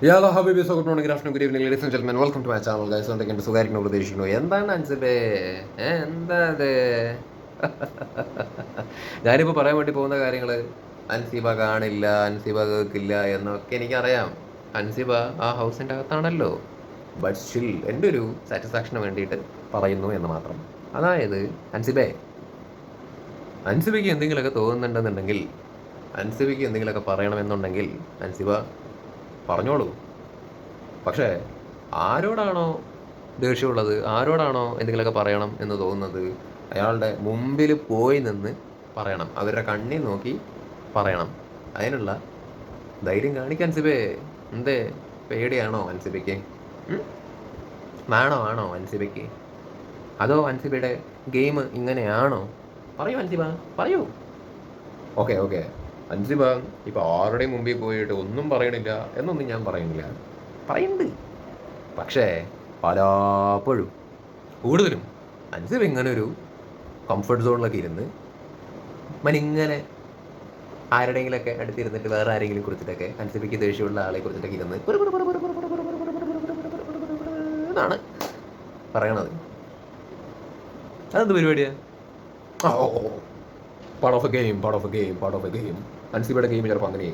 Hello ഹബീബി so good morning afternoon good evening ladies and gentlemen welcome to my channel guys എന്തൊക്കെ എന്റെ സുഖമായിരിക്കുന്നു പ്രതീക്ഷിക്കുന്നു എന്താണ് അൻസിബേ? എന്താ അത് ഞാനിപ്പോൾ പറയാൻ വേണ്ടി പോകുന്ന കാര്യങ്ങൾ അൻസിബ കാണില്ല അൻസിബ കേൾക്കില്ല എന്നൊക്കെ എനിക്കറിയാം. അൻസിബ ആ ഹൗസിന്റെ അകത്താണല്ലോ. ബട്ട് സ്റ്റിൽ എന്റെ ഒരു സാറ്റിസ്ഫാക്ഷന് വേണ്ടിയിട്ട് പറയുന്നു എന്ന് മാത്രം. അതായത് അൻസിബേ അൻസിബയ്ക്ക് എന്തെങ്കിലുമൊക്കെ തോന്നുന്നുണ്ടെന്നുണ്ടെങ്കിൽ അൻസിബയ്ക്ക് എന്തെങ്കിലുമൊക്കെ പറയണമെന്നുണ്ടെങ്കിൽ അൻസിബ പറഞ്ഞോളൂ. പക്ഷേ ആരോടാണോ ദേഷ്യമുള്ളത് ആരോടാണോ എന്തെങ്കിലുമൊക്കെ പറയണം എന്ന് തോന്നുന്നത് അയാളുടെ മുമ്പിൽ പോയി നിന്ന് പറയണം. അവരുടെ കണ്ണിൽ നോക്കി പറയണം. അതിനുള്ള ധൈര്യം കാണിക്കാൻ അൻസിബേ എന്തേ? പേടിയാണോ അൻസിബയ്ക്ക് വേണോ ആണോ അൻസിബയ്ക്ക് അതോ അൻസിബയുടെ ഗെയിം ഇങ്ങനെയാണോ? പറയൂ അൻസിബ പറയൂ. Okay okay. അഞ്ച് ഭാഗം ഇപ്പോൾ ആരുടെയും മുമ്പിൽ പോയിട്ട് ഒന്നും പറയണില്ല എന്നൊന്നും ഞാൻ പറയുന്നില്ല പറയുന്നുണ്ട് പക്ഷേ പലപ്പോഴും കൂടുതലും അഞ്ച് ഇങ്ങനെ ഒരു കംഫർട്ട് സോണിലൊക്കെ ഇരുന്ന് മനിങ്ങനെ ആരുടെയെങ്കിലൊക്കെ അടുത്തിരുന്നിട്ട് വേറെ ആരെങ്കിലും കുറിച്ചിട്ടൊക്കെ അനുസരിക്ക് ദേഷ്യമുള്ള ആളെ കുറിച്ചിട്ടൊക്കെ ഇരുന്ന് എന്നാണ് പറയണത് അതെന്ത് പരിപാടിയാണ് ഓ part of a game part of a game part of a game അൻസിബയുടെ game ചിലപ്പോൾ അങ്ങനെ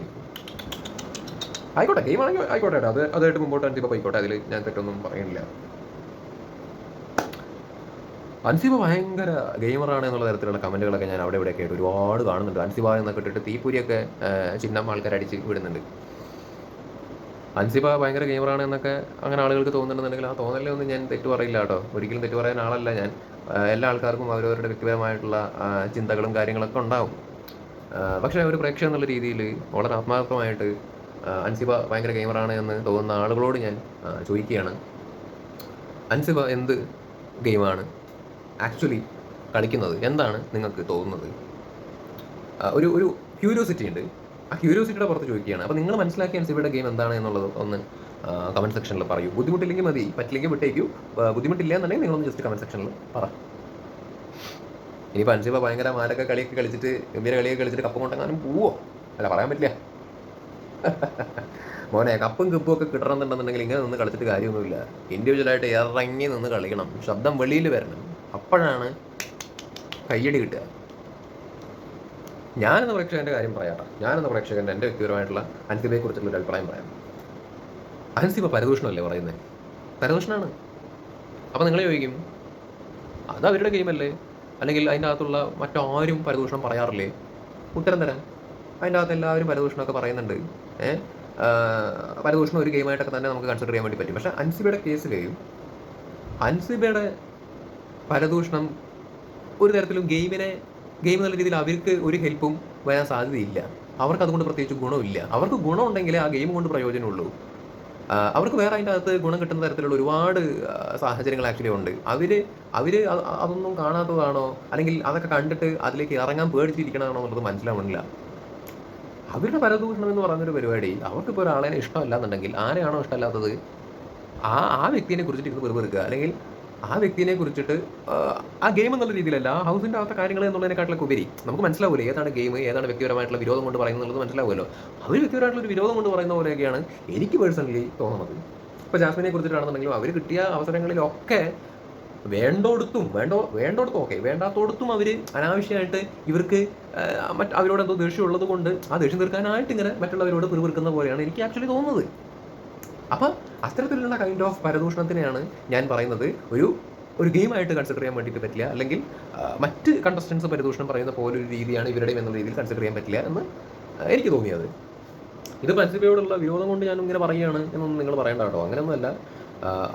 ആയിക്കോട്ടെ ഗെയിം ആണെങ്കിൽ ആയിക്കോട്ടെ അത് അതായിട്ട് മുമ്പോട്ട് അൻസിബ പോയിക്കോട്ടെ. അതിൽ ഞാൻ തെറ്റൊന്നും പറയുന്നില്ല. അൻസിബ ഭയങ്കര ഗെയിമറാണ് എന്നുള്ള തരത്തിലുള്ള കമന്റുകളൊക്കെ ഞാൻ അവിടെ ഇവിടെയൊക്കെ ആയിട്ട് ഒരുപാട് കാണുന്നുണ്ട്. അൻസിബ എന്നൊക്കെ ഇട്ടിട്ട് തീപ്പൊരിയൊക്കെ ചിഹ്നം ആൾക്കാർ അടിച്ച് വിടുന്നുണ്ട്. അൻസിബ ഭയങ്കര ഗെയിമറാണ് എന്നൊക്കെ അങ്ങനെ ആളുകൾക്ക് തോന്നുന്നുണ്ടെന്നുണ്ടെങ്കിൽ ആ തോന്നലൊന്നും ഞാൻ തെറ്റ് പറയില്ല കേട്ടോ. ഒരിക്കലും തെറ്റ് പറയാൻ ആളല്ല ഞാൻ. എല്ലാ ആൾക്കാർക്കും അവരവരുടെ വ്യക്തിപരമായിട്ടുള്ള ചിന്തകളും കാര്യങ്ങളൊക്കെ ഉണ്ടാവും. പക്ഷേ ഒരു പ്രേക്ഷകൻ എന്നുള്ള രീതിയിൽ വളരെ ആത്മാർത്ഥമായിട്ട് അൻസിബ ഭയങ്കര ഗെയിമറാണ് എന്ന് തോന്നുന്ന ആളുകളോട് ഞാൻ ചോദിക്കുകയാണ്. അൻസിബ എന്ത് ഗെയിമാണ് ആക്ച്വലി കളിക്കുന്നത്? എന്താണ് നിങ്ങൾക്ക് തോന്നുന്നത്? ഒരു ഒരു ക്യൂരിയോസിറ്റി ഉണ്ട്. ആ ക്യൂരിയോസിറ്റിയുടെ പുറത്ത് ചോദിക്കുകയാണ്. അപ്പോൾ നിങ്ങൾ മനസ്സിലാക്കിയ അൻസിബയുടെ ഗെയിം എന്താണ് എന്നുള്ളത് ഒന്ന് കമന്റ് സെക്ഷനിൽ പറയൂ. ബുദ്ധിമുട്ടില്ലെങ്കിൽ മതി പറ്റില്ലെങ്കിൽ വിട്ടേക്കൂ. ബുദ്ധിമുട്ടില്ല എന്നുണ്ടെങ്കിൽ നിങ്ങളൊന്ന് ജസ്റ്റ് കമന്റ് സെക്ഷനിൽ പറ. ഇനിയിപ്പോൾ അൻസിബ ഭയങ്കര മാരൊക്കെ കളിയൊക്കെ കളിച്ചിട്ട് ഗംഭീര കളിയൊക്കെ കളിച്ചിട്ട് കപ്പ് കൊണ്ടെങ്ങാനും പോവോ. അല്ല പറയാൻ പറ്റില്ല. മോനെ കപ്പും കിപ്പും ഒക്കെ കിട്ടണമെന്നുണ്ടെന്നുണ്ടെങ്കിൽ ഇങ്ങനെ നിന്ന് കളിച്ചിട്ട് കാര്യമൊന്നുമില്ല. ഇൻഡിവിജ്വലായിട്ട് ഇറങ്ങി നിന്ന് കളിക്കണം. ശബ്ദം വെളിയിൽ വരണം. അപ്പോഴാണ് കയ്യടി കിട്ടുക. ഞാനെന്ന പ്രേക്ഷകന്റെ കാര്യം പറയാട്ടോ. ഞാനെന്ന പ്രേക്ഷകന്റെ എന്റെ വ്യക്തിപരമായിട്ടുള്ള കുറിച്ചുള്ള ഒരു അഭിപ്രായം പറയാം. അൻസിബ പരദൂഷണമല്ലേ പറയുന്നത് പരദൂഷണമാണ് അപ്പോൾ നിങ്ങൾ ചോദിക്കും അത് അവരുടെ ഗെയിമല്ലേ അല്ലെങ്കിൽ അതിന്റെ അകത്തുള്ള മറ്റാരും പരദൂഷണം പറയാറില്ലേ? ഉത്തരം തരാൻ. അതിന്റെ അകത്ത് എല്ലാവരും പരദൂഷണമൊക്കെ പറയുന്നുണ്ട്. ഏഹ് പരദൂഷണം ഒരു ഗെയിമായിട്ടൊക്കെ തന്നെ നമുക്ക് കൺസിഡർ ചെയ്യാൻ വേണ്ടി പറ്റും. പക്ഷേ അൻസിബയുടെ കേസിൽ അൻസിബയുടെ പരദൂഷണം ഒരു തരത്തിലും ഗെയിമിനെ ഗെയിം എന്നുള്ള രീതിയിൽ അവർക്ക് ഒരു ഹെൽപ്പും വരാൻ സാധ്യതയില്ല. അവർക്ക് അതുകൊണ്ട് പ്രത്യേകിച്ച് ഗുണമില്ല. അവർക്ക് ഗുണമുണ്ടെങ്കിലേ ആ ഗെയിം കൊണ്ട് പ്രയോജനമുള്ളൂ. അവർക്ക് വേറെ അതിന്റെ അകത്ത് ഗുണം കിട്ടുന്ന തരത്തിലുള്ള ഒരുപാട് സാഹചര്യങ്ങൾ ആക്ച്വലി ഉണ്ട്. അവർ അവർ അതൊന്നും കാണാത്തതാണോ? അല്ലെങ്കിൽ അതൊക്കെ കണ്ടിട്ട് അതിലേക്ക് ഇറങ്ങാൻ പേടിച്ചിരിക്കണമാണോ എന്നുള്ളത് മനസ്സിലാവണില്ല. അവരുടെ പരദൂഷണം എന്ന് പറയുന്നൊരു പരിപാടി അവർക്കിപ്പോൾ ഒരാളെ ഇഷ്ടമല്ല എന്നുണ്ടെങ്കിൽ ആരെയാണോ ഇഷ്ടമല്ലാത്തത്? ആ ആ വ്യക്തിനെ കുറിച്ചിട്ട് ഇരുന്ന് വെറുതെ അല്ലെങ്കിൽ ആ വ്യക്തിനെ കുറിച്ചിട്ട് ആ, ഗെയിം എന്നുള്ള രീതിയിലല്ല ആ ഹൗസിന്റെ അകത്തെ കാര്യങ്ങൾ എന്നുള്ളതിനെക്കാട്ടിലൊക്കെ ഉപരി നമുക്ക് മനസ്സിലാവില്ലേ ഏതാണ് ഗെയിം ഏതാണ് വ്യക്തിപരമായിട്ടുള്ള വിരോധം കൊണ്ട് പറയുന്നത് മനസ്സിലാവുമല്ലോ. അവർ വ്യക്തിപരമായിട്ടുള്ള ഒരു വിരോധം കൊണ്ട് പറയുന്ന പോലെയൊക്കെയാണ് എനിക്ക് പേഴ്സണലി തോന്നുന്നത്. ഇപ്പോൾ ജാസ്മിനെ കുറിച്ചിട്ടാണെന്നുണ്ടെങ്കിലും അവർ കിട്ടിയ അവസരങ്ങളിലൊക്കെ വേണ്ടോടുത്തും വേണ്ടോ വേണ്ടോടത്തും ഓക്കെ വേണ്ടാത്തോടത്തും അവർ അനാവശ്യമായിട്ട് ഇവർക്ക് മറ്റ് അവരോട് എന്തോ ദേഷ്യം ഉള്ളത് കൊണ്ട് ആ ദേഷ്യം തീർക്കാനായിട്ട് ഇങ്ങനെ മറ്റുള്ളവരോട് പിറുപിറുക്കുന്ന പോലെയാണ് എനിക്ക് ആക്ച്വലി തോന്നുന്നത്. അപ്പം അത്തരത്തിലുള്ള കൈൻഡ് ഓഫ് പരദൂഷണത്തിനെയാണ് ഞാൻ പറയുന്നത്. ഒരു ഒരു ഗെയിമായിട്ട് കൺസിഡർ ചെയ്യാൻ വേണ്ടിയിട്ട് പറ്റില്ല. അല്ലെങ്കിൽ മറ്റ് കണ്ടസ്റ്റൻസ് പരിദൂഷണം പറയുന്ന പോലെ ഒരു രീതിയാണ് ഇവരുടെയും എന്നുള്ള രീതിയിൽ കൺസിഡർ ചെയ്യാൻ പറ്റില്ല എന്ന് എനിക്ക് തോന്നിയത്. ഇത് പരസ്യയോടുള്ള വിരോധം കൊണ്ട് ഞാൻ ഇങ്ങനെ പറയുകയാണ് എന്നൊന്നും നിങ്ങൾ പറയേണ്ട കേട്ടോ. അങ്ങനെയൊന്നുമല്ല.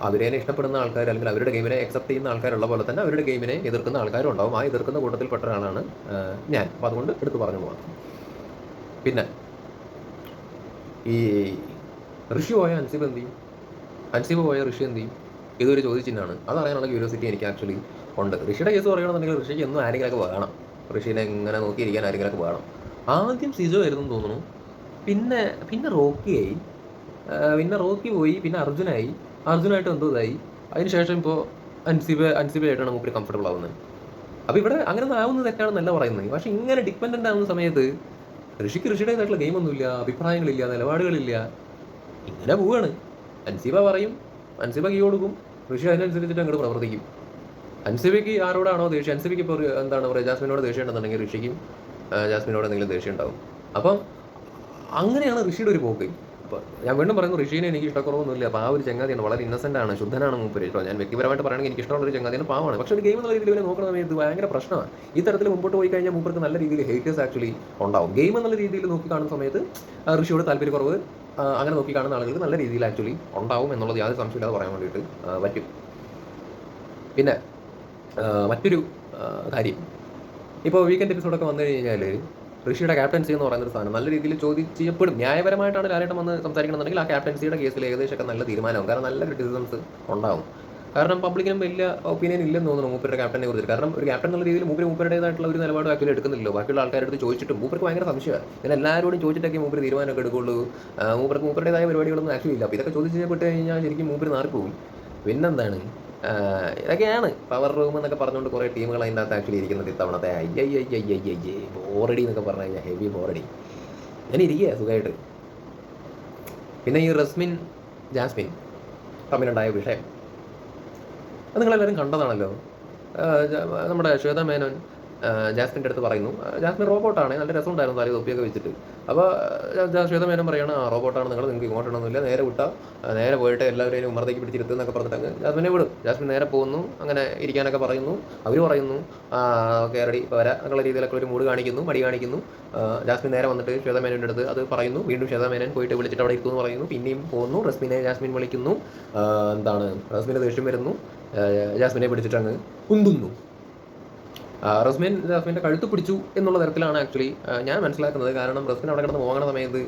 അതിനെ ഇഷ്ടപ്പെടുന്ന ആൾക്കാർ അല്ലെങ്കിൽ അവരുടെ ഗെയിമിനെ അക്സെപ്റ്റ് ചെയ്യുന്ന ആൾക്കാരുള്ള പോലെ തന്നെ അവരുടെ ഗെയിമിനെ എതിർക്കുന്ന ആൾക്കാരും ഉണ്ടാവും. ആ എതിർക്കുന്ന കൂട്ടത്തിൽപ്പെട്ട ഒരാളാണ് ഞാൻ. അപ്പോൾ അതുകൊണ്ട് എടുത്തു പറഞ്ഞു പോകാം പിന്നെ ഈ ഋഷി പോയ അൻസിബ് എന്ത് ചെയ്യും? അൻസിബ് പോയ ഋഷി എന്ത് ചെയ്യും? ഇതൊരു ചോദിച്ചിട്ടാണ് അതറിയാനുള്ള ക്യൂരിയോസിറ്റി എനിക്ക് ആക്ച്വലി ഉണ്ട്. ഋഷിയുടെ കേസ് പറയുകയാണെന്നുണ്ടെങ്കിൽ ഋഷിക്ക് എന്നും ആരെങ്കിലൊക്കെ വേണം. ഋഷിനെ ഇങ്ങനെ നോക്കിയിരിക്കാൻ ആരെങ്കിലൊക്കെ വേണം. ആദ്യം സിജോ ആയിരുന്നു തോന്നുന്നു. പിന്നെ പിന്നെ റോക്കിയായി പിന്നെ റോക്കി പോയി. പിന്നെ അർജുനായി. അർജുനായിട്ട് എന്തോ ഇതായി. അതിനുശേഷം ഇപ്പോൾ അൻസിബ അൻസിബയായിട്ടാണ് മൂപ്പര് കംഫർട്ടബിൾ ആവുന്നത്. അപ്പോൾ ഇവിടെ അങ്ങനെ ഒന്നും ആവുന്നത് തെറ്റാണെന്നല്ല പറയുന്നത്. പക്ഷേ ഇങ്ങനെ ഡിപ്പെൻഡന്റ് ആവുന്ന സമയത്ത് ഋഷിക്ക് ഋഷിയുടേതായിട്ടുള്ള ഗെയിമൊന്നുമില്ല അഭിപ്രായങ്ങളില്ല നിലപാടുകളില്ല. ഇങ്ങനെ പോവുകയാണ് അൻസിബ പറയും അൻസിബ കീ കൊടുക്കും. ഋഷി അതിനനുസരിച്ചിട്ട് അങ്ങോട്ട് പ്രവർത്തിക്കും. അൻസിബയ്ക്ക് ആരോടാണോ ദേഷ്യം? അൻസിബയ്ക്ക് ഇപ്പോൾ എന്താണ് പറയുക ജാസ്മിനോട് ദേഷ്യം ഉണ്ടെന്നുണ്ടെങ്കിൽ ഋഷിക്കും ജാസ്മിനോട് എന്തെങ്കിലും ദേഷ്യം ഉണ്ടാവും. അപ്പം അങ്ങനെയാണ് ഋഷിയുടെ ഒരു പോക്ക്. അപ്പോൾ ഞാൻ വീണ്ടും പറയുന്നു ഋഷീനെ എനിക്ക് ഇഷ്ടക്കുറവൊന്നുമില്ല. അപ്പോൾ ആ ഒരു ചങ്ങാതിയാണ്. വളരെ ഇന്നസെന്റ് ആണ് ശുദ്ധനാണ് മൂപ്പര്. കേട്ടോ ഞാൻ വ്യക്തിപരമായിട്ട് പറയുകയാണെങ്കിൽ എനിക്ക് ഇഷ്ടമുള്ള ഒരു ചങ്ങാതിയാണ് പാവമാണ്. പക്ഷേ ഒരു ഗെയിം എന്നുള്ള രീതിയിൽ ഇവനെ നോക്കുന്ന സമയത്ത് ഭയങ്കര പ്രശ്നമാണ്. ഈ തരത്തിൽ മുമ്പോട്ട് പോയി കഴിഞ്ഞാൽ മൂപ്പർക്ക് നല്ല രീതിയിൽ ഹേറ്റേഴ്സ് ആക്ച്വലി ഉണ്ടാവും. ഗെയിം എന്നുള്ള രീതിയിൽ നോക്കി കാണുന്ന സമയത്ത് ഋഷിയോട് താല്പര്യക്കുറവ് അങ്ങനെ നോക്കി കാണുന്ന ആളുകൾക്ക് നല്ല രീതിയിൽ ആക്ച്വലി ഉണ്ടാവും എന്നുള്ളത് യാതൊരു സംശയമില്ലാതെ പറയാൻ വേണ്ടിയിട്ട് പറ്റും. പിന്നെ മറ്റൊരു കാര്യം. ഇപ്പോൾ വീക്കെൻഡ് എപ്പിസോഡൊക്കെ വന്നു കഴിഞ്ഞാൽ ഋഷിയുടെ ക്യാപ്റ്റൻസി എന്ന് പറയുന്ന ഒരു സാധനം നല്ല രീതിയിൽ ചോദ്യം ചെയ്യപ്പെടും. ന്യായപരമായിട്ടാണ് ലാലേട്ടൻ വന്ന് സംസാരിക്കണമെന്നുണ്ടെങ്കിൽ ആ ക്യാപ്റ്റൻസിയുടെ കേസിൽ ഏകദേശമൊക്കെ നല്ല തീരുമാനമാവും. കാരണം നല്ല ക്രിറ്റിസിസംസ് ഉണ്ടാവും. കാരണം പബ്ലിക്കിനും വലിയ ഒപ്പീനിയൻ ഇല്ലെന്ന് തോന്നുന്നു മൂപ്പരുടെ ക്യാപ്റ്റനെ കുറിച്ച്. കാരണം ഒരു ക്യാപ്റ്റൻ എന്നുള്ള രീതിയിൽ മൂപ്പര് മൂപ്പരുടേതായിട്ടുള്ള ഒരു നിലപാട് ആക്ച്വലി എടുക്കുന്നില്ലല്ലോ. ബാക്കിയുള്ള ആൾക്കാരുടെ ചോദിച്ചിട്ടും മൂപ്പർക്ക് ഭയങ്കര സംശയമാണ്. പിന്നെ എല്ലാവരോടും ചോദിച്ചിട്ടൊക്കെ മൂപ്പര് തീരുമാനമൊക്കെ എടുക്കുള്ളൂ. മൂപ്പർക്ക് മൂപ്പരുടേതായ പരിപാടികളൊന്നും ആക്ച്വലി ഇല്ല. അപ്പോൾ ഇതൊക്കെ ചോദിച്ചു ചെയ്യപ്പെട്ട് കഴിഞ്ഞാൽ ശരിക്കും മൂപ്പര് പോകും പിന്നെന്താണ്? ഇതൊക്കെയാണ് പവർ റൂം എന്നൊക്കെ പറഞ്ഞുകൊണ്ട് കുറേ ടീമുകൾ അതിന്റെ അകത്ത് ആക്ച്വലി ഇരിക്കുന്നത് ഇത്തവണത്തെ. ഐ ബോറടി എന്നൊക്കെ പറഞ്ഞു കഴിഞ്ഞാൽ ഹെവി ബോറടി ഞാൻ ഇരിക്കുക സുഖമായിട്ട് പിന്നെ ഈ റസ്മിൻ ജാസ്മിൻ തമ്മിലുണ്ടായ വിഷയം അത് നിങ്ങളെല്ലാവരും കണ്ടതാണല്ലോ. നമ്മുടെ ശ്വേത മേനോൻ ജാസ്മിന്റെ അടുത്ത് പറയുന്നു. ജാസ്മിൻ റോബോട്ടാണ്. നല്ല രസമുണ്ടായിരുന്നു തലയിൽ തൊപ്പിയൊക്കെ വെച്ചിട്ട്. അപ്പോൾ ശ്വേത മേനോൻ പറയുകയാണ് ആ റോബോട്ടാണ്. നിങ്ങൾ നിങ്ങൾക്ക് ഇങ്ങോട്ടൊന്നുമില്ല. നേരെ വിട്ടാൽ നേരെ പോയിട്ട് എല്ലാവരെയും ഉമ്മറത്തേക്ക് പിടിച്ചിരുത്തും എന്നൊക്കെ പറഞ്ഞിട്ട് ജാസ്മിനെ വിടും. ജാസ്മിൻ നേരെ പോകുന്നു. അങ്ങനെ ഇരിക്കാനൊക്കെ പറയുന്നു. അവർ പറയുന്നു റെഡി. വരാം. എന്നുള്ള രീതിയിലൊക്കെ ഒരു മൂട് കാണിക്കുന്നു മടി കാണിക്കുന്നു. ജാസ്മിൻ നേരെ വന്നിട്ട് ശ്വേത മേനോന്റെ അടുത്ത് അത് പറയുന്നു. വീണ്ടും ശ്വേത മേനോൻ പോയിട്ട് വിളിച്ചിട്ട് അവിടെ ഇരുത്തുമെന്ന് പറയുന്നു. പിന്നെയും പോകുന്നു. റസ്മിനെ ജാസ്മിൻ വിളിക്കുന്നു. എന്താണ്? റസ്മിന്റെ ദേഷ്യം വരുന്നു. ജാസ്മിനെ പിടിച്ചിട്ടാണ് കുന്തുന്നു. റസ്മിൻ ജാസ്മിന്റെ കഴുത്ത് പിടിച്ചു എന്നുള്ള തരത്തിലാണ് ആക്ച്വലി ഞാൻ മനസ്സിലാക്കുന്നത്. കാരണം റസ്മിൻ അവിടെ കിടന്ന് പോകണ സമയത്ത്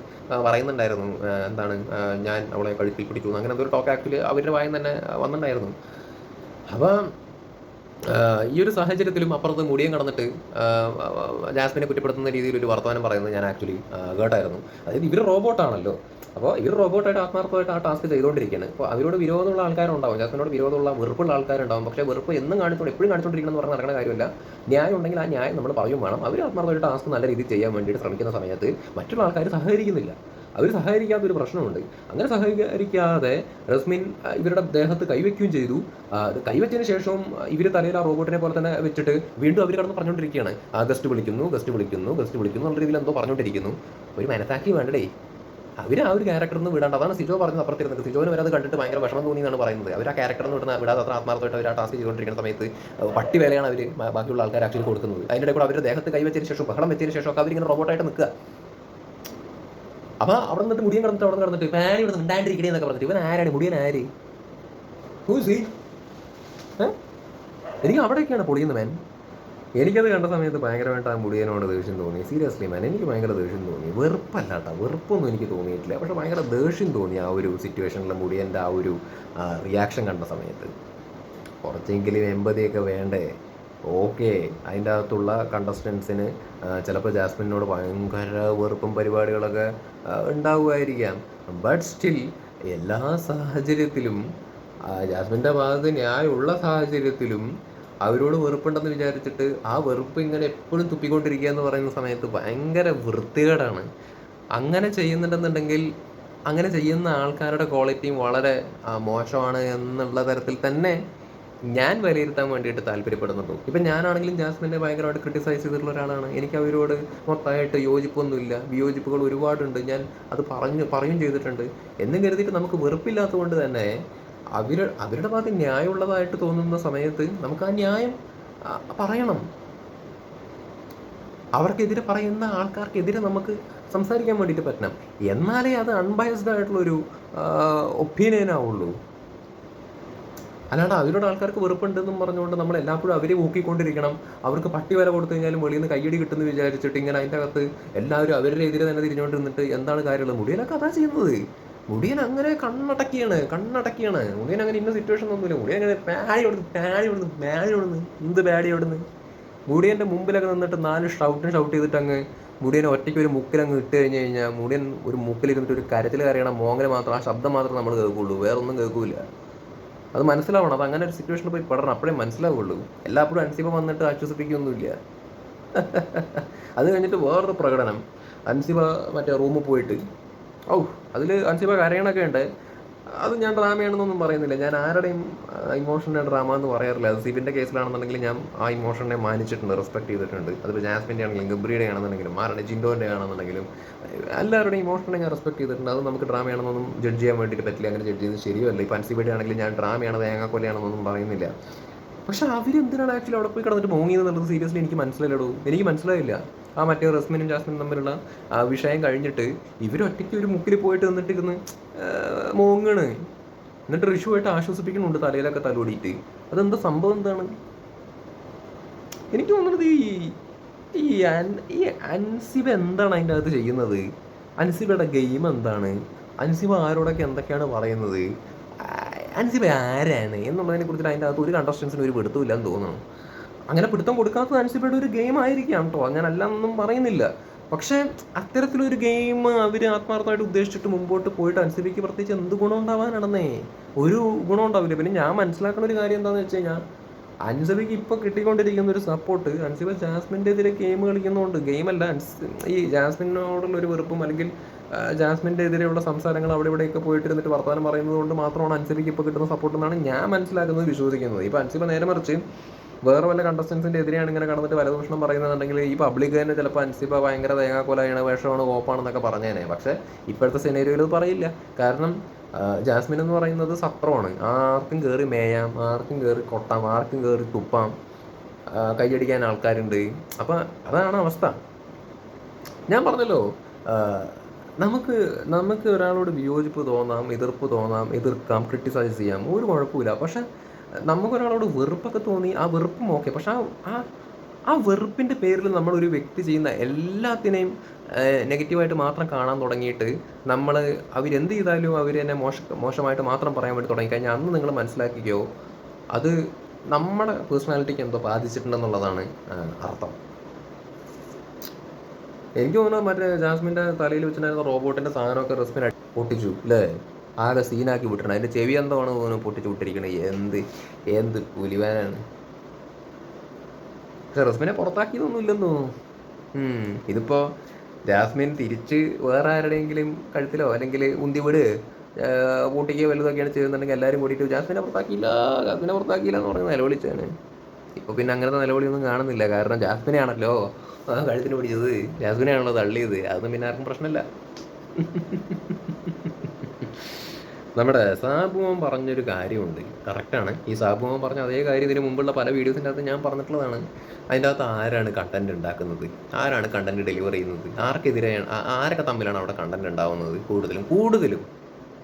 പറയുന്നുണ്ടായിരുന്നു എന്താണ് ഞാൻ അവളെ കഴുത്തിൽ പിടിച്ചു അങ്ങനെ എന്തൊരു ടോക്ക് ആക്ച്വലി അവരുടെ വായിൽ തന്നെ വന്നിട്ടുണ്ടായിരുന്നു. അപ്പം ഈ ഒരു സാഹചര്യത്തിലും അപ്പുറത്ത് മുടിയും കടന്നിട്ട് ജാസ്മിനെ കുറ്റപ്പെടുത്തുന്ന രീതിയിൽ ഒരു വർത്തമാനം പറയുന്നത് ഞാൻ ആക്ച്വലി കേട്ടായിരുന്നു. അതായത് ഇവർ റോബോട്ടാണല്ലോ അപ്പോൾ ഇവർ റോബോട്ടായിട്ട് ആത്മാർത്ഥമായിട്ട് ആ ടാസ്ക് ചെയ്തുകൊണ്ടിരിക്കുകയാണ്. അപ്പോൾ അവരോട് വിരോധമുള്ള ആൾക്കാരുണ്ടാവും. ജാസ്മിനോട് വിരോധമുള്ള വെറുപ്പുള്ള ആൾക്കാരുണ്ടാവും. പക്ഷേ വെറുപ്പ് എന്നും കാണിച്ചുകൊണ്ട് എപ്പോഴും കാണിച്ചുകൊണ്ടിരിക്കണം എന്ന് പറഞ്ഞാൽ നടക്കുന്ന കാര്യമില്ല. ന്യായം ഉണ്ടെങ്കിൽ ആ ന്യായം നമ്മൾ പറയും വേണം. അവർ ആത്മാർത്ഥമായിട്ട് ടാസ്ക് നല്ല രീതിയിൽ ചെയ്യാൻ വേണ്ടിയിട്ട് ശ്രമിക്കുന്ന സമയത്ത് മറ്റുള്ള ആൾക്കാർ സഹകരിക്കുന്നില്ല. അവർ സഹകരിക്കാത്ത ഒരു പ്രശ്നമുണ്ട്. അങ്ങനെ സഹകരിക്കാതെ റസ്മിൻ ഇവരുടെ ദേഹത്ത് കൈവയ്ക്കുകയും ചെയ്തു. കൈവച്ചതിന് ശേഷവും ഇവർ തലയിൽ ആ റോബോട്ടിനെ പോലെ തന്നെ വെച്ചിട്ട് വീണ്ടും അവർ കടന്ന് പറഞ്ഞുകൊണ്ടിരിക്കുകയാണ്. ആ ഗസ്റ്റ് വിളിക്കുന്നു ഗസ്റ്റ് വിളിക്കുന്നു ഗസ്റ്റ് വിളിക്കുന്നു എന്നുള്ള രീതിയിൽ എന്തോ പറഞ്ഞുകൊണ്ടിരിക്കുന്നു. ഒരു മനസ്സാക്കി വേണ്ടേ അവർ ആ ഒരു ക്യാരക്ടറിൽ നിന്ന് അതാണ് സിജോ പറഞ്ഞത് അപ്പുറത്തിരുന്നത് സിജോന് വരെ അത് കണ്ടിട്ട് ഭയങ്കര വിഷമം തോന്നി എന്നാണ് പറയുന്നത്. അവർ ആ ക്യാരക്ടറിൽ വിടുന്ന വിടാതെ അത്ര ആത്മാർത്ഥമായിട്ട് അവർ ആ ടാസ്ക് ചെയ്തുകൊണ്ടിരിക്കുന്ന സമയത്ത് പട്ടി വിലയാണ് അവർ ബാക്കിയുള്ള ആൾക്കാർ ആക്ച്വലി കൊടുക്കുന്നത്. അതിന്റെ കൂടെ അവരുടെ ദേഹത്ത് കൈവച്ചതിന് ശേഷം ബഹളം വെച്ചതിന് ശേഷം ഒക്കെ അവരിങ്ങനെ റോബോട്ടായിട്ട് നിൽക്കുക. അപ്പൊ അവിടെ നിന്നിട്ട് മുടിയും കിടന്നിട്ട് അവിടെ കിടന്നിട്ട് ഇപ്പൊ ആര് ഇവിടെ ഉണ്ടായിരിക്കണേ എന്നൊക്കെ പറഞ്ഞിട്ട് ഇവൻ ആരാണ്? മുടിയൻ ആര്? എനിക്ക് അവിടെയൊക്കെയാണ് പൊളിയുന്നത് മാൻ എനിക്കത് കണ്ട സമയത്ത് ഭയങ്കരമായിട്ട് ആ മുടിയനോട് ദേഷ്യം തോന്നി. സീരിയസ്ലി മാൻ എനിക്ക് ഭയങ്കര ദേഷ്യം തോന്നി. വെറുപ്പല്ല കേട്ടോ വെറുപ്പൊന്നും എനിക്ക് തോന്നിയിട്ടില്ല. പക്ഷെ ഭയങ്കര ദേഷ്യം തോന്നി ആ ഒരു സിറ്റുവേഷനിലെ മുടിയന്റെ ആ ഒരു റിയാക്ഷൻ കണ്ട സമയത്ത്. കുറച്ചെങ്കിലും എമ്പതിയൊക്കെ വേണ്ടേ? ഓക്കെ. അതിന്റെ അകത്തുള്ള കണ്ടസ്റ്റൻസിന് ചിലപ്പോൾ ജാസ്മിനോട് ഭയങ്കര വെറുപ്പും പരിപാടികളൊക്കെ ഉണ്ടാവുമായിരിക്കാം. ബട്ട് സ്റ്റിൽ എല്ലാ സാഹചര്യത്തിലും ജാസ്മിന്റെ ഭാഗത്ത് ന്യായമുള്ള സാഹചര്യത്തിലും അവരോട് വെറുപ്പുണ്ടെന്ന് വിചാരിച്ചിട്ട് ആ വെറുപ്പ് ഇങ്ങനെ എപ്പോഴും തുപ്പിക്കൊണ്ടിരിക്കുക എന്ന് പറയുന്ന സമയത്ത് ഭയങ്കര വൃത്തികേടാണ്. അങ്ങനെ ചെയ്യുന്നുണ്ടെന്നുണ്ടെങ്കിൽ അങ്ങനെ ചെയ്യുന്ന ആൾക്കാരുടെ ക്വാളിറ്റിയും വളരെ മോശമാണ് എന്നുള്ള തരത്തിൽ തന്നെ ഞാൻ വിലയിരുത്താൻ വേണ്ടിയിട്ട് താല്പര്യപ്പെടുന്നുള്ളൂ. ഇപ്പം ഞാനാണെങ്കിലും ജാസ്മിനെ ഭയങ്കരമായിട്ട് ക്രിട്ടിസൈസ് ചെയ്തിട്ടുള്ള ഒരാളാണ്. എനിക്ക് അവരോട് മൊത്തമായിട്ട് യോജിപ്പൊന്നുമില്ല. വിയോജിപ്പുകൾ ഒരുപാടുണ്ട്. ഞാൻ അത് പറഞ്ഞു പറയും ചെയ്തിട്ടുണ്ട്. എന്നും കരുതിയിട്ട് നമുക്ക് വെറുപ്പില്ലാത്തത് കൊണ്ട് തന്നെ അവർ അവരുടെ ഭാഗത്ത് ന്യായമുള്ളതായിട്ട് തോന്നുന്ന സമയത്ത് നമുക്ക് ആ ന്യായം പറയണം. അവർക്കെതിരെ പറയുന്ന ആൾക്കാർക്കെതിരെ നമുക്ക് സംസാരിക്കാൻ വേണ്ടിയിട്ട് പറ്റണം. എന്നാലേ അത് അൺബയസ്ഡ് ആയിട്ടുള്ളൊരു ഒപ്പീനിയൻ ആവുള്ളൂ. അല്ലാണ്ട് അവരോട് ആൾക്കാർക്ക് വെറുപ്പുണ്ടെന്നും പറഞ്ഞുകൊണ്ട് നമ്മൾ എല്ലാപ്പോഴും അവരെ ഊക്കിക്കൊണ്ടിരിക്കണം അവർക്ക് പട്ടി വില കൊടുത്തു കഴിഞ്ഞാലും വെളിയിൽ നിന്ന് കയ്യടി കിട്ടുമെന്ന് വിചാരിച്ചിട്ട് ഇങ്ങനെ അതിന്റെ അകത്ത് എല്ലാവരും അവരുടെ എതിരെ തന്നെ തിരിഞ്ഞുകൊണ്ടിരുന്നിട്ട് എന്താണ് കാര്യമുള്ളത്? മുടിയനൊക്കെ അതാ ചെയ്യുന്നത്. മുടിയൻ അങ്ങനെ കണ്ണടക്കിയാണ് കണ്ണടക്കിയാണ്. മുടിയൻ അങ്ങനെ ഇന്ന സിറ്റുവേഷൻ ഒന്നുമില്ല മുടിയൻ അങ്ങനെ പാടി കൊടുത്ത് പാടി കൊടുത്ത് പാടി കൊടുന്ന് എന്ത് പാടി കൊടുന്ന് മുടിയന്റെ മുമ്പിലൊക്കെ നിന്നിട്ട് നാല് ഷൗട്ടിന് ഷൗട്ട് ചെയ്തിട്ട് അങ്ങ് മുടിയനെ ഒറ്റയ്ക്ക് ഒരു മുക്കിൽ അങ്ങ് ഇട്ട് കഴിഞ്ഞ് കഴിഞ്ഞാൽ മുടിയൻ ഒരു മുക്കിലിരുന്നിട്ട് ഒരു കരച്ചിൽ കരയണം മോങ്ങൽ മാത്രം ആ ശബ്ദം മാത്രം നമ്മൾ കേൾക്കുള്ളൂ. വേറൊന്നും കേൾക്കൂല. അത് മനസ്സിലാവണം. അത് അങ്ങനെ ഒരു സിറ്റുവേഷനിൽ പോയി പെടണം അപ്പോഴേ മനസ്സിലാവുള്ളൂ. എല്ലാപ്പോഴും അൻസിബ വന്നിട്ട് ആശ്വസിപ്പിക്കൊന്നുമില്ല. അത് കഴിഞ്ഞിട്ട് വേറൊരു പ്രകടനം. അൻസിബ മറ്റേ റൂമിൽ പോയിട്ട്. ഔ അതിൽ അൻസിബ കരയണൊക്കെ ഉണ്ട്. അത് ഞാൻ ഡ്രാമയാണെന്നൊന്നും പറയുന്നില്ല. ഞാൻ ആരുടെയും ഇമോഷന്റെ ഡ്രാമ എന്ന് പറയാറില്ല. അത് സിബിന്റെ കേസിലാണെന്നുണ്ടെങ്കിൽ ഞാൻ ആ ഇമോഷനെ മാനിച്ചിട്ടുണ്ട് റെസ്പെക്ട് ചെയ്തിട്ടുണ്ട്. അതിപ്പോൾ ജാസ്മിന്റെ ആണെങ്കിലും ഗബ്രിയുടെ ആണെന്നുണ്ടെങ്കിലും ആരുടെ ജിൻഡോന്റെ ആണെന്നുണ്ടെങ്കിലും എല്ലാവരുടെയും ഇമോഷനെ ഞാൻ റെസ്പെക്ട് ചെയ്തിട്ടുണ്ട്. അത് നമുക്ക് ഡ്രാമയാണെന്നൊന്നും ജഡ്ജ് ചെയ്യാൻ വേണ്ടിയിട്ട് പറ്റില്ല. അങ്ങനെ ജഡ്ജ് ചെയ്യുന്നത് ശരിയല്ല ഇപ്പോൾ അൻസിബിയുടെ ആണെങ്കിലും ഞാൻ ഡ്രാമയാണ് തേങ്ങാക്കൊലയാണെന്നൊന്നും പറയുന്നില്ല. പക്ഷെ അവരെന്തിനാണ് ആക്ച്വലി അവിടെ പോയി കിടന്നിട്ട് മോങ്ങിയെന്നുള്ളത് സീരിയസ്ലി എനിക്ക് മനസ്സിലായില്ലടൂ. എനിക്ക് മനസ്സിലായില്ല. ആ മറ്റേ റസ്മിനും ജാസ്മിനും തമ്മിലുള്ള ആ വിഷയം കഴിഞ്ഞിട്ട് ഇവരൊറ്റയ്ക്ക് ഒരു മുക്കിൽ പോയിട്ട് നിന്നിട്ട് ഇരുന്ന് മോങ്ങണ്. എന്നിട്ട് ഋഷുവായിട്ട് ആശ്വസിപ്പിക്കുന്നുണ്ട് തലയിലൊക്കെ തലോടിയിട്ട്. അതെന്താ സംഭവം എന്താണ്? എനിക്ക് തോന്നുന്നത് ഈ ഈ ഈ അൻസിബ എന്താണ് അതിന്റെ അകത്ത് ചെയ്യുന്നത്? അൻസിബയുടെ ഗെയിം എന്താണ്? അൻസിബ ആരോടൊക്കെ എന്തൊക്കെയാണ് പറയുന്നത്? അൻസിബ ആരാണ്? എന്നുള്ളതിനെ കുറിച്ചിട്ട് അതിന്റെ അകത്ത് ഒരു കണ്ടസ്റ്റൻസിന് ഒരു പിടുത്തമില്ല എന്ന് തോന്നുന്നു. അങ്ങനെ പിടുത്തം കൊടുക്കാത്തത് അൻസിബയുടെ ഒരു ഗെയിം ആയിരിക്കാം കേട്ടോ ഞാൻ അല്ലാന്നൊന്നും പറയുന്നില്ല. പക്ഷേ അത്തരത്തിലൊരു ഗെയിം അവർ ആത്മാർത്ഥമായിട്ട് ഉദ്ദേശിച്ചിട്ട് മുമ്പോട്ട് പോയിട്ട് അൻസിബയ്ക്ക് പ്രത്യേകിച്ച് എന്ത് ഗുണം ഉണ്ടാവാനാണെന്നേ? ഒരു ഗുണം ഉണ്ടാവില്ല. പിന്നെ ഞാൻ മനസ്സിലാക്കുന്ന ഒരു കാര്യം എന്താണെന്ന് വെച്ച് കഴിഞ്ഞാൽ അൻസിബയ്ക്ക് ഇപ്പോൾ കിട്ടിക്കൊണ്ടിരിക്കുന്ന ഒരു സപ്പോർട്ട് അൻസിബ ജാസ്മിന്റെ എതിരെ ഗെയിം കളിക്കുന്നതുകൊണ്ട് ഗെയിമല്ല അൻസ് ഈ ജാസ്മിനോടുള്ള ഒരു വെറുപ്പും അല്ലെങ്കിൽ ജാസ്മിന്റെ എതിരെയുള്ള സംസാരങ്ങൾ അവിടെ ഇവിടെയൊക്കെ പോയിട്ട് ഇരുന്നിട്ട് വർത്തമാനം പറയുന്നത് കൊണ്ട് മാത്രമാണ് അൻസിബിക്ക് ഇപ്പോൾ കിട്ടുന്ന സപ്പോർട്ട് എന്നാണ് ഞാൻ മനസ്സിലാക്കുന്നത് വിശ്വസിക്കുന്നത്. ഇപ്പോൾ അൻസിബ നേരെ മറിച്ച് വേറെ വല്ല കണ്ടസ്റ്റൻസിന്റെ എതിരെയാണ് ഇങ്ങനെ കടന്നിട്ട് വലദൂഷണം പറയുന്നതെന്നുണ്ടെങ്കിൽ ഈ പബ്ലിക് തന്നെ ചിലപ്പോൾ അൻസിബ ഭയങ്കര തേങ്ങാക്കോലായാണ് വേഷമാണ് കോപ്പാണെന്നൊക്കെ പറഞ്ഞേനെ. പക്ഷേ ഇപ്പോഴത്തെ സിനേരിയോയിൽ പറയില്ല. കാരണം ജാസ്മിൻ എന്ന് പറയുന്നത് സത്രമാണ്. ആർക്കും കയറി മേയാം ആർക്കും കയറി കൊട്ടാം ആർക്കും കയറി തുപ്പാം കൈയടിക്കാൻ ആൾക്കാരുണ്ട്. അപ്പം അതാണ് അവസ്ഥ. ഞാൻ പറഞ്ഞല്ലോ നമുക്ക് നമുക്ക് ഒരാളോട് വിയോജിപ്പ് തോന്നാം എതിർപ്പ് തോന്നാം എതിർക്കാം ക്രിട്ടിസൈസ് ചെയ്യാം ഒരു കുഴപ്പമില്ല. പക്ഷെ നമുക്കൊരാളോട് വെറുപ്പൊക്കെ തോന്നി ആ വെറുപ്പും ഓക്കെ പക്ഷെ ആ ആ വെറുപ്പിന്റെ പേരിൽ നമ്മളൊരു വ്യക്തി ചെയ്യുന്ന എല്ലാത്തിനെയും നെഗറ്റീവായിട്ട് മാത്രം കാണാൻ തുടങ്ങിയിട്ട് നമ്മൾ അവരെന്ത് ചെയ്താലും അവർ മോശ മോശമായിട്ട് മാത്രം പറയാൻ വേണ്ടി തുടങ്ങിക്കഴിഞ്ഞാൽ അന്ന് നിങ്ങൾ മനസ്സിലാക്കിക്കോ അത് നമ്മുടെ പേഴ്സണാലിറ്റിക്ക് എന്തോ ബാധിച്ചിട്ടുണ്ടെന്നുള്ളതാണ് അർത്ഥം. എനിക്ക് തോന്നുന്നു മറ്റേ ജാസ്മിന്റെ തലയിൽ വെച്ചിട്ടുണ്ടായിരുന്ന റോബോട്ടിന്റെ സാധനമൊക്കെ റെസ്മിന് പൊട്ടിച്ചു അല്ലേ ആകെ സീനാക്കി വിട്ടിട്ടുണ്ട്. അതിന്റെ ചെവി എന്താണ് തോന്നുന്നു പൊട്ടിച്ചു വിട്ടിരിക്കണത്? എന്ത് എന്ത് പുലിവാനാണ്? പക്ഷെ റസ്മിനെ പുറത്താക്കിയതൊന്നും ഇല്ലെന്ന് തോന്നുന്നു. ഇതിപ്പോ ജാസ്മിൻ തിരിച്ച് വേറെ ആരുടെയെങ്കിലും കഴുത്തിലോ അല്ലെങ്കിൽ ഉന്തിവിട് പൂട്ടിക്കുകയോ വലുതൊക്കെയാണ് ചെയ്യുന്നുണ്ടെങ്കിൽ എല്ലാവരും കൂടിയിട്ട് ജാസ്മിനെ പുറത്താക്കിയില്ല ജാസ്മിനെ പുറത്താക്കിയില്ല എന്ന് പറഞ്ഞ് നിലവിളിച്ചാണ് ഇപ്പൊ പിന്നെ അങ്ങനത്തെ നിലവിളിയൊന്നും കാണുന്നില്ല. കാരണം ജാസ്മിനെ ആണല്ലോ ആ കഴുത്തിന് പിടിച്ചത്. ജാസ്മിനെ ആണല്ലോ തള്ളിയത്. അതൊന്നും പിന്നെ ആർക്കും പ്രശ്നമില്ല. നമ്മുടെ സാബുമോൻ പറഞ്ഞൊരു കാര്യമുണ്ട്. കറക്റ്റാണ് ഈ സാബുമോൻ പറഞ്ഞ അതേ കാര്യം ഇതിന് മുമ്പുള്ള പല വീഡിയോസിന്റെ അകത്ത് ഞാൻ പറഞ്ഞിട്ടുള്ളതാണ്. അതിന്റെ അകത്ത് ആരാണ് കണ്ടന്റ് ഉണ്ടാക്കുന്നത്? ആരാണ് കണ്ടന്റ് ഡെലിവർ ചെയ്യുന്നത്? ആർക്കെതിരെയാണ് ആരൊക്കെ തമ്മിലാണ് അവിടെ കണ്ടന്റ് ഉണ്ടാവുന്നത്? കൂടുതലും കൂടുതലും.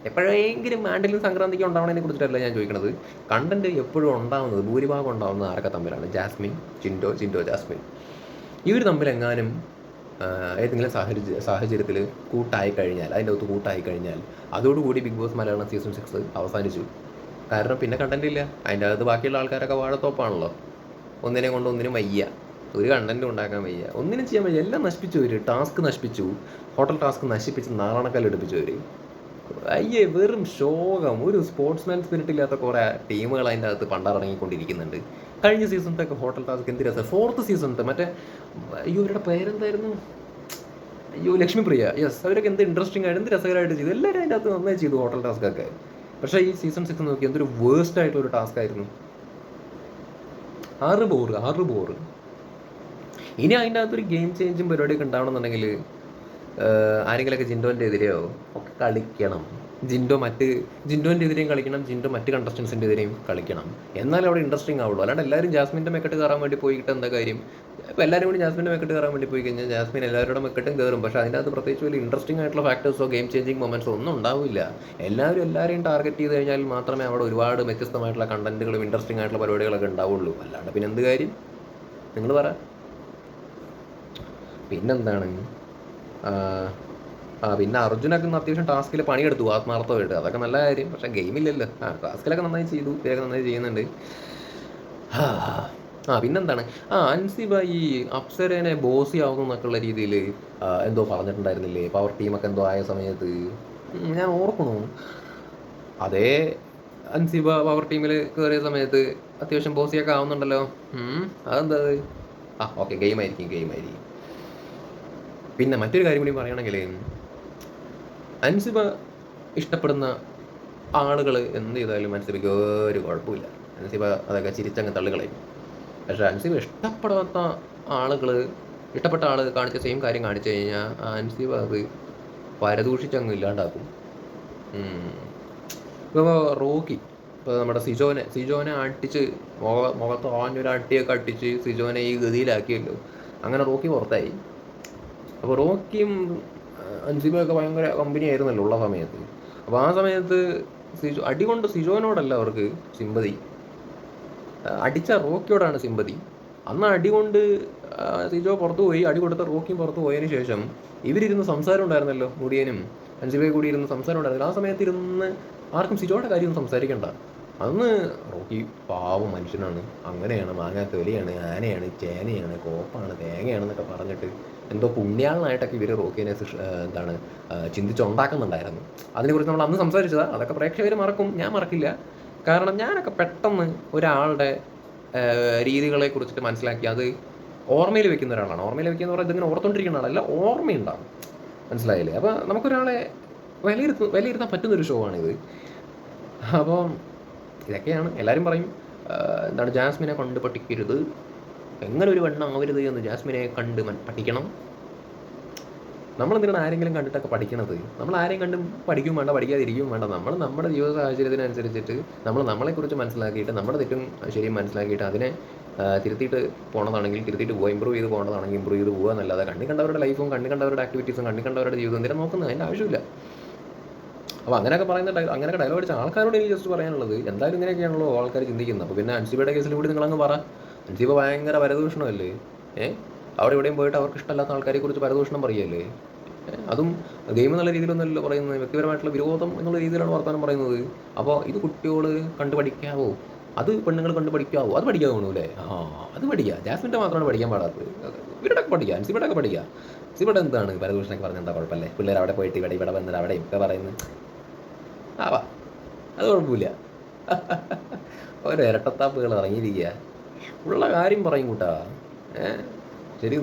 എപ്പോഴെങ്കിലും ആണ്ടിലും സംക്രാന്തിക്ക് ഉണ്ടാവണതിനെ കുറിച്ചിട്ടല്ല ഞാൻ ചോദിക്കുന്നത് കണ്ടന്റ് എപ്പോഴും ഉണ്ടാവുന്നത് ഭൂരിഭാഗം ഉണ്ടാവുന്നത് ആരൊക്കെ തമ്മിലാണ്? ജാസ്മിൻ ചിൻഡോ ചിൻഡോ ജാസ്മിൻ. ഇവർ ഒരു എങ്ങാനും ഏതെങ്കിലും സാഹചര്യ സാഹചര്യത്തിൽ കൂട്ടായി കഴിഞ്ഞാൽ അതിന്റെ അകത്ത് കൂട്ടായി കഴിഞ്ഞാൽ അതോടുകൂടി Big Boss Malayalam season six അവസാനിച്ചു. കാരണം പിന്നെ കണ്ടന്റ് ഇല്ല. അതിന്റെ അകത്ത് ബാക്കിയുള്ള ആൾക്കാരൊക്കെ വാഴത്തോപ്പാണല്ലോ. ഒന്നിനെ കൊണ്ട് ഒന്നിനും വയ്യ. ഒരു കണ്ടന്റ് ഉണ്ടാക്കാൻ വയ്യ. ഒന്നിനും ചെയ്യാൻ വയ്യ. എല്ലാം നശിപ്പിച്ചു ഒരു ടാസ്ക് നശിപ്പിച്ചു. ഹോട്ടൽ ടാസ്ക് നശിപ്പിച്ച് നാളണക്കല്ല് എടുപ്പിച്ചു അവർ അയ്യേ വെറും ശോകം. ഒരു സ്പോർട്സ്മാൻ സ്പിരിറ്റ് ഇല്ലാത്ത കുറേ ടീമുകൾ അതിന്റെ അകത്ത് പണ്ടാറങ്ങിക്കൊണ്ടിരിക്കുന്നുണ്ട് കഴിഞ്ഞ സീസണത്തെ ഹോട്ടൽ ടാസ്ക് എന്ത് രസം ഫോർത്ത് സീസണത്തെ മറ്റേ അയ്യോ ഇവരുടെ പേരെന്തായിരുന്നു? അയ്യോ ലക്ഷ്മിപ്രിയ. യെസ് അവരൊക്കെ എന്ത് ഇൻട്രസ്റ്റിംഗ് ആയിട്ട് എന്ത് രസകരമായിട്ട് ചെയ്തു. എല്ലാവരും അതിന്റെ അകത്ത് നന്നായി ചെയ്തു ഹോട്ടൽ ടാസ്ക് ഒക്കെ പക്ഷേ ഈ സീസൺ സിക്സ് നോക്കി എന്തൊരു വേസ്റ്റ് ആയിട്ടുള്ള ഒരു ടാസ്ക് ആയിരുന്നു. ആറ് ബോറ് ആറ് ബോറ് ഇനി അതിന്റെ അകത്തൊരു ഗെയിം ചേഞ്ചും പരിപാടിയൊക്കെ ഉണ്ടാവണമെന്നുണ്ടെങ്കിൽ ആരെങ്കിലുമൊക്കെ ജിൻഡോന്റെ എതിരെയോ ഒക്കെ കളിക്കണം. ജിൻഡോ മറ്റ് ജിൻഡോന്റെ എതിരെയും കളിക്കണം ജിൻഡോ മറ്റ് കണ്ടസ്റ്റൻസിന്റെ എതിരെയും കളിക്കണം. എന്നാലേ അവിടെ ഇൻട്രസ്റ്റിംഗ് ആവുള്ളൂ. അല്ലാണ്ട് എല്ലാവരും ജാസ്മിന്റെ മെക്കെട്ട് കയറാൻ വേണ്ടി പോയിട്ട് എന്താ കാര്യം? ഇപ്പോൾ എല്ലാവരും കൂടി ജാസ്മിന്റെ മെക്കെട്ട് കയറാൻ വേണ്ടി പോയി കഴിഞ്ഞാൽ ജാസ്മിൻ എല്ലാവരുടെ മെക്കെട്ടും കയറും. പക്ഷേ അതിന്റെ അകത്ത് പ്രത്യേകിച്ച് വലിയ ഇൻട്രസ്റ്റിംഗ് ആയിട്ടുള്ള ഫാക്ടേഴ്സോ ഗെയിം ചേഞ്ചിങ് മൊമെന്റ്സോ ഒന്നും ഉണ്ടാവില്ല. എല്ലാവരും എല്ലാവരെയും ടാർഗറ്റ് ചെയ്ത് കഴിഞ്ഞാൽ മാത്രമേ അവിടെ ഒരുപാട് വ്യത്യസ്തമായിട്ടുള്ള കണ്ടന്റുകളും ഇൻട്രസ്റ്റിംഗ് ആയിട്ടുള്ള പരിപാടികളൊക്കെ ഉണ്ടാവുള്ളൂ. അല്ലാണ്ട് പിന്നെ എന്ത് കാര്യം? നിങ്ങൾ പറ. പിന്നെന്താണ്? ആ, പിന്നെ അർജുനൊക്കെ അത്യാവശ്യം ടാസ്കിൽ പണിയെടുത്തു ആത്മാർത്ഥമായിട്ട്. അതൊക്കെ നല്ല കാര്യം. പക്ഷെ ഗെയിമില്ലല്ലോ ആ ടാസ്കിലൊക്കെ നന്നായി ചെയ്തു ഇവരൊക്കെ നന്നായി ചെയ്യുന്നുണ്ട്. ആ, പിന്നെന്താണ്? ആ അൻസിബ ഈ അപ്സരനെ ബോസി ആവുന്നു എന്നൊക്കെയുള്ള രീതിയിൽ എന്തോ പറഞ്ഞിട്ടുണ്ടായിരുന്നില്ലേ? പവർ ടീമൊക്കെ എന്തോ ആയ സമയത്ത്. ഞാൻ ഓർക്കണു അതേ അൻസിബ പവർ ടീമിൽ കയറിയ സമയത്ത് അത്യാവശ്യം ബോസിയൊക്കെ ആവുന്നുണ്ടല്ലോ. അതെന്താ അത്? ആ ഓക്കെ ഗെയിം ആയിരിക്കും. പിന്നെ മറ്റൊരു കാര്യം കൂടി പറയുകയാണെങ്കിൽ അൻസിബ ഇഷ്ടപ്പെടുന്ന ആളുകൾ എന്ത് ചെയ്താലും അൻസിബയ്ക്ക് ഒരു കുഴപ്പമില്ല. അൻസിബ അതൊക്കെ ചിരിച്ചങ്ങ് തള്ളുകളയും പക്ഷേ അൻസിബ ഇഷ്ടപ്പെടാത്ത ആളുകൾ ഇഷ്ടപ്പെട്ട ആൾ കാണിച്ച സെയിം കാര്യം കാണിച്ചു കഴിഞ്ഞാൽ അൻസിബ അത് പരദൂഷിച്ചങ്ങ് ഇല്ലാണ്ടാക്കും. ഇപ്പോൾ റോക്കി ഇപ്പോൾ നമ്മുടെ സിജോനെ സിജോനെ അട്ടിച്ച് മുഖ മുഖത്ത് ആഞ്ഞൊരു അട്ടിയൊക്കെ അട്ടിച്ച് സിജോനെ ഈ ഗതിയിലാക്കിയല്ലോ. അങ്ങനെ റോക്കി പുറത്തായി. അപ്പോൾ റോക്കിയും അൻസിബയൊക്കെ ഭയങ്കര കമ്പനി ആയിരുന്നല്ലോ ഉള്ള സമയത്ത്. അപ്പോൾ ആ സമയത്ത് സിജോ അടികൊണ്ട് സിജോനോടല്ല അവർക്ക് സിമ്പതി അടിച്ച റോക്കിയോടാണ് സിമ്പതി അന്ന് അടികൊണ്ട് സിജോ പുറത്തു പോയി അടി കൊടുത്ത റോക്കിയും പുറത്തു പോയതിന് ശേഷം ഇവരിരുന്ന് സംസാരം ഉണ്ടായിരുന്നല്ലോ മുടിയനും അൻസിബയെ കൂടി ഇരുന്ന് സംസാരം ഉണ്ടായിരുന്നല്ലോ. ആ സമയത്ത് ഇരുന്ന് ആർക്കും സിജോയുടെ കാര്യം സംസാരിക്കണ്ട. അന്ന് റോക്കി പാവം മനുഷ്യനാണ്. അങ്ങനെയാണ് മാങ്ങാത്തൊലിയാണ് ആനയാണ് ചേനയാണ് കോപ്പാണ് തേങ്ങയാണെന്നൊക്കെ പറഞ്ഞിട്ട് എന്തോ പുണ്യാളനായിട്ടൊക്കെ ഇവർ റോക്കിനെ എന്താണ് ചിന്തിച്ചുണ്ടാക്കുന്നുണ്ടായിരുന്നു. അതിനെക്കുറിച്ച് നമ്മൾ അന്ന് സംസാരിച്ചതാണ് അതൊക്കെ പ്രേക്ഷകർ മറക്കും. ഞാൻ മറക്കില്ല. കാരണം ഞാനൊക്കെ പെട്ടെന്ന് ഒരാളുടെ രീതികളെ കുറിച്ചിട്ട് മനസ്സിലാക്കി അത് ഓർമ്മയിൽ വെക്കുന്ന ഒരാളാണ്. ഓർമ്മയിൽ വെക്കുന്ന പറഞ്ഞാൽ ഇതിങ്ങനെ ഓർത്തുകൊണ്ടിരിക്കുന്ന ആളല്ല ഓർമ്മയുണ്ടാവും. മനസ്സിലായില്ലേ? അപ്പോൾ നമുക്കൊരാളെ വിലയിരുത്ത വിലയിരുത്താൻ പറ്റുന്നൊരു ഷോ ആണിത് അപ്പം ഇതൊക്കെയാണ്. എല്ലാവരും പറയും എന്താണ് ജാസ്മിനെ കൊണ്ട് പഠിക്കരുത് എങ്ങനെ ഒരു വെണ്ണം ആവരുത് എന്ന് ജാസ്മിനെ കണ്ട് പഠിക്കണം. നമ്മൾ എന്തിനാണ് ആരെങ്കിലും കണ്ടിട്ടൊക്കെ പഠിക്കണത്? നമ്മൾ ആരെയും കണ്ടും പഠിക്കും വേണ്ട പഠിക്കാതിരിക്കും വേണ്ട. നമ്മൾ നമ്മുടെ ജീവിത സാഹചര്യത്തിനനുസരിച്ചിട്ട് നമ്മൾ നമ്മളെക്കുറിച്ച് മനസ്സിലാക്കിയിട്ട് നമ്മുടെ തെറ്റും ശരിയും മനസ്സിലാക്കിയിട്ട് അതിനെ തിരുത്തിയിട്ട് പോകണതാണെങ്കിൽ തിരുത്തിയിട്ട് പോവുക ഇമ്പ്രൂവ് ചെയ്ത് പോകേണ്ടതാണെങ്കിൽ ഇമ്പ്രൂവ് ചെയ്ത് പോകുക എന്നല്ലാതെ കണ്ണി കണ്ടവരുടെ ലൈഫും കണ്ണി കണ്ടവരുടെ ആക്ടിവിറ്റീസും കണ്ണി കണ്ടവരുടെ ജീവിതം എന്തിനാ നോക്കുന്നത് അതിന്റെ ആവശ്യമില്ല. അപ്പോൾ അങ്ങനെയൊക്കെ പറയുന്ന ഡയലോ അങ്ങനെയൊക്കെ ഡയലോഗ് അടിച്ച ആൾക്കാരോട് എനിക്ക് ജസ്റ്റ് പറയാനുള്ളത് എന്തായാലും ഇങ്ങനെയൊക്കെയാണല്ലോ ആൾക്കാർ ചിന്തിക്കുന്നത്. അപ്പോൾ പിന്നെ അൻസിബിയുടെ കേസിൽ കൂടി നിങ്ങളങ്ങ് പറ. അൻസിബ ഭയങ്കര പരദൂഷണമല്ലേ? ഏ? അവിടെ ഇവിടെയും പോയിട്ട് അവർക്ക് ഇഷ്ടമല്ലാത്ത ആൾക്കാരെ കുറിച്ച് പരദൂഷണം പറയല്ലേ? അതും ഗെയിം എന്നുള്ള രീതിയിലൊന്നല്ലോ പറയുന്നത്. വ്യക്തിപരമായിട്ടുള്ള വിരോധം എന്നുള്ള രീതിയിലാണ് വർത്തമാനം പറയുന്നത്. അപ്പോൾ ഇത് കുട്ടികൾ കണ്ടു പഠിക്കാവോ? അത് പെണ്ണുങ്ങൾ കണ്ടു പഠിക്കാവോ? അത് പഠിക്കാൻ തോന്നൂലേ ആ അത് പഠിക്കുക ജാസ്മിന്റെ മാത്രമാണ് പഠിക്കാൻ പാടാത്തത്. ഇവിടെയൊക്കെ പഠിക്കുക അൻസിബയുടെ ഒക്കെ പഠിക്കുക അൻസിബയുടെ എന്താണ് പരദൂഷണൊക്കെ പറഞ്ഞാൽ എന്താ കുഴപ്പമല്ലേ? പിള്ളേർ അവിടെ പോയിട്ട് ഇവിടെ ഇവിടെ വന്നിട്ട് അവിടെ ഒക്കെ പറയുന്നത്. ആവാ. അത് കുഴപ്പമില്ല. ഓരോ ഇരട്ടത്താപ്പുകൾ ഇറങ്ങിയിരിക്കുക ഉള്ള കാര്യം പറയും കൂട്ടാ. ഏ? ശരി